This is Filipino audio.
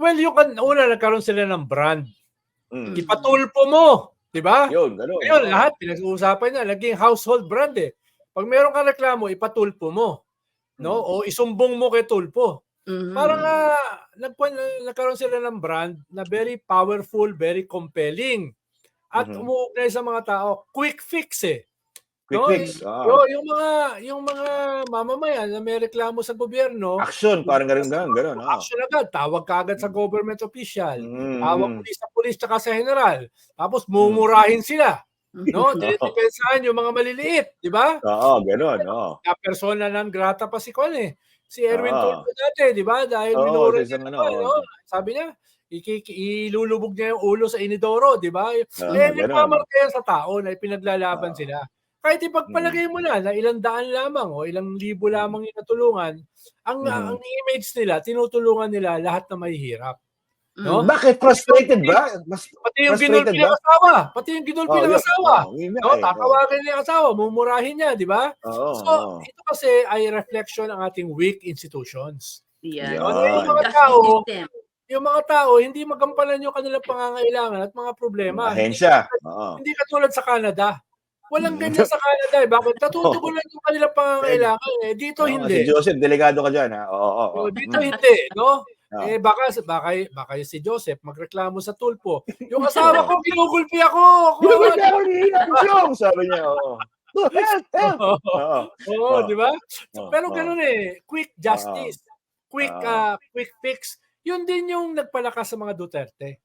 Well, you can, una, nagkaroon sila ng brand. Mm. Ipatulpo mo. Di ba? Yun, gano'n. Ngayon, lahat, pinag-uusapan niya, naging household brand eh. Pag meron kang reklamo, ipatulpo mo. No? Mm. O isumbong mo kay tulpo. Mhm. Parang uh, nagkwan, nagkaroon sila ng brand na very powerful, very compelling. At Mhm. umuugnay sa mga tao, quick fix eh. Quick no? fix. ah. Yo, yung mga yung mga mamamayan na may reklamo sa gobyerno, Action, parang gano'n, gano'n, gano'n. ah. action agad, tawag ka agad sa government official, Mm. tawag pulis sa pulis tsaka sa general. Tapos mumurahin sila, no? Dinedepensahan yung mga maliliit, di ba? Oo, gano'n. Oo. Na persona non grata pa si Kwan eh. Si Erwin Ah. Tulfo dati, di ba? Dahil Oo, minura niya, ano, no? Sabi niya, ilulubog niya yung ulo sa inidoro, di ba? Ah, eh, ganun. nagmamarte yan sa tao na ipinaglalaban Ah. sila. Kahit ipagpalagay mo na na ilang daan lamang o ilang libo lamang yung natulungan, ang, Mm. ang image nila, tinutulungan nila lahat na may hirap. No? Bakit frustrated ba? Mas Pati yung ginulpi ba? ng asawa, pati yung ginulpi Oh, ng asawa. Oh, No, eh. tatawagin niya yung asawa, mumurahin niya, di ba? Oo, So, oo. ito kasi ay reflection ng ating weak institutions. Yan. Yan. Yung mga tao, yung mga tao, hindi magampanan yung kanilang pangangailangan at mga problema. Ahensya. Oo. Hindi katulad sa Canada. Walang ganyan sa Canada eh. Bakit? Natutugunan yung kanilang pangangailangan eh. Dito Oo, hindi. Si Joseph, delikado ka dyan, ha? Oo, oo, oo. Oh, dito Mm. hindi, no? Ah. Eh baka baka baka si Joseph magreklamo sa tulpo. Yung asawa ko ginugulpi ako. Kuya, ako ni Yung, sabi niya, oo. Oh, help, help. Oo. Oh. di ba? Pero oo. ganun eh, quick justice, quick uh, quick fix. Yun din yung nagpalakas sa mga Duterte.